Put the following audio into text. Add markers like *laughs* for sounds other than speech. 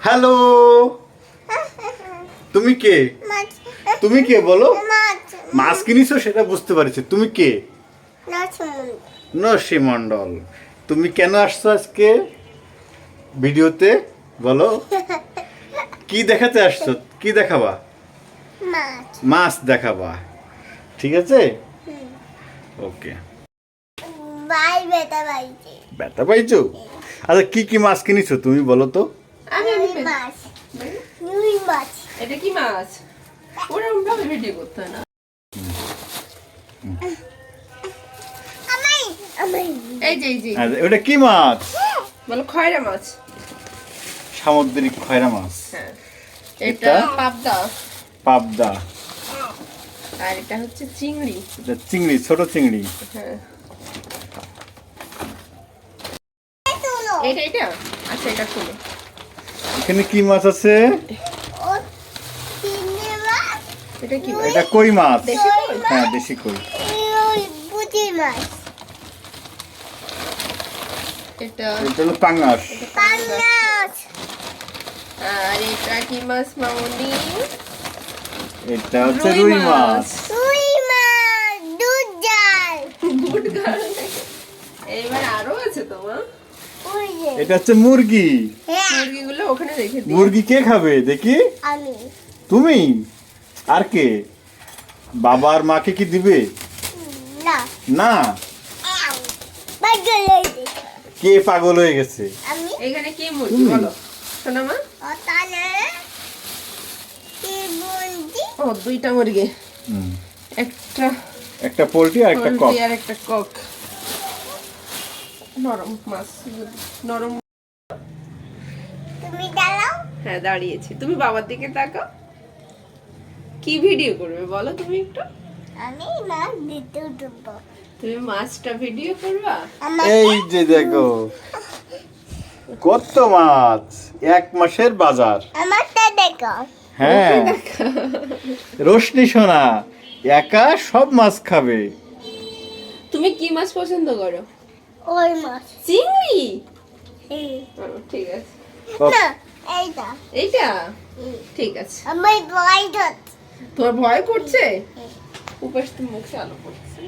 Hello *laughs* তুমি কে? তুমি কে বলো? মাছ। কিনিছো সেটা বুঝতে পারছি। তুমি কে? নসি মণ্ডল তুমি কেন আসছো আজকে ভিডিওতে? বলো। *laughs* কি দেখাতে আসছো? কি দেখাবা? মাছ। দেখাবা। ঠিক আছে? ওকে। বেটা পাইছো আচ্ছা কি কি মাছ কিনেছো তুমি বলো তো? আমি আমি মাছ। নুই মাছ। এটা কি মাছ? ওরকম ভাবে ভিডিও করতে হয় না? আমাই আমাই। এই যে এই যে। ওটা কি মাছ? বলো খয়রা মাছ। সামুদ্রিক খয়রা মাছ। হ্যাঁ। এটা? এটা? পাবদা। পাবদা। আর এটা হচ্ছে চিংড়ি। এটা চিংড়ি ছোট চিংড়ি। হ্যাঁ। এটা এটা? আচ্ছা এটা খুলো এখানে কি মাছ আছে? এটা কি? মাছ এটা কই মাছ? হ্যাঁ দেশি কই। এটা এটা হলো পাঙ্গাস। পাঙ্গাস। আর এটা কি মাছ মামনি? এটা হচ্ছে রুই মাছ। রুই মাছ দুধ জাল। গুড গার্ল এবার আরও আছে তোমার। এটা হচ্ছে মুরগি। হ্যাঁ। মুরগিগুলো ওখানে রেখে দিই। মুরগি কে খাবে? দেখি। আমি। তুমি? আর কে? বাবা আর মাকে কি দিবে? না। না? কে পাগল হয়ে গেছে? আমি। এখানে কি মুরগি? বলো। শোনা মা। ও তাহলে কি বলছি ও দুইটা মুরগি। একটা একটা পোল্ট্রি আর একটা কক। পোল্ট্রি আর একটা কক। নরম মাছ। নরম তুমি দাঁড়াও। হ্যাঁ দাঁড়িয়েছি। তুমি বাবার দিকে তাকাও। কি ভিডিও করবে বলো তুমি একটু? আমি মাছ দিতে উঠবো। তুমি মাছটা ভিডিও করবা? এই যে দেখো কত মাছ এক মাসের বাজার। আমারটা দেখো। হ্যাঁ রোশনি সোনা একা সব মাছ খাবে। তুমি কি মাছ পছন্দ করো? ওই মাছ। চিংড়ি। ঠিক আছে। এইটা। এইটা? ঠিক আছে। আমার ভয় ধর তোমার ভয় করছে? উপাস তো মুখে আলো পড়ছে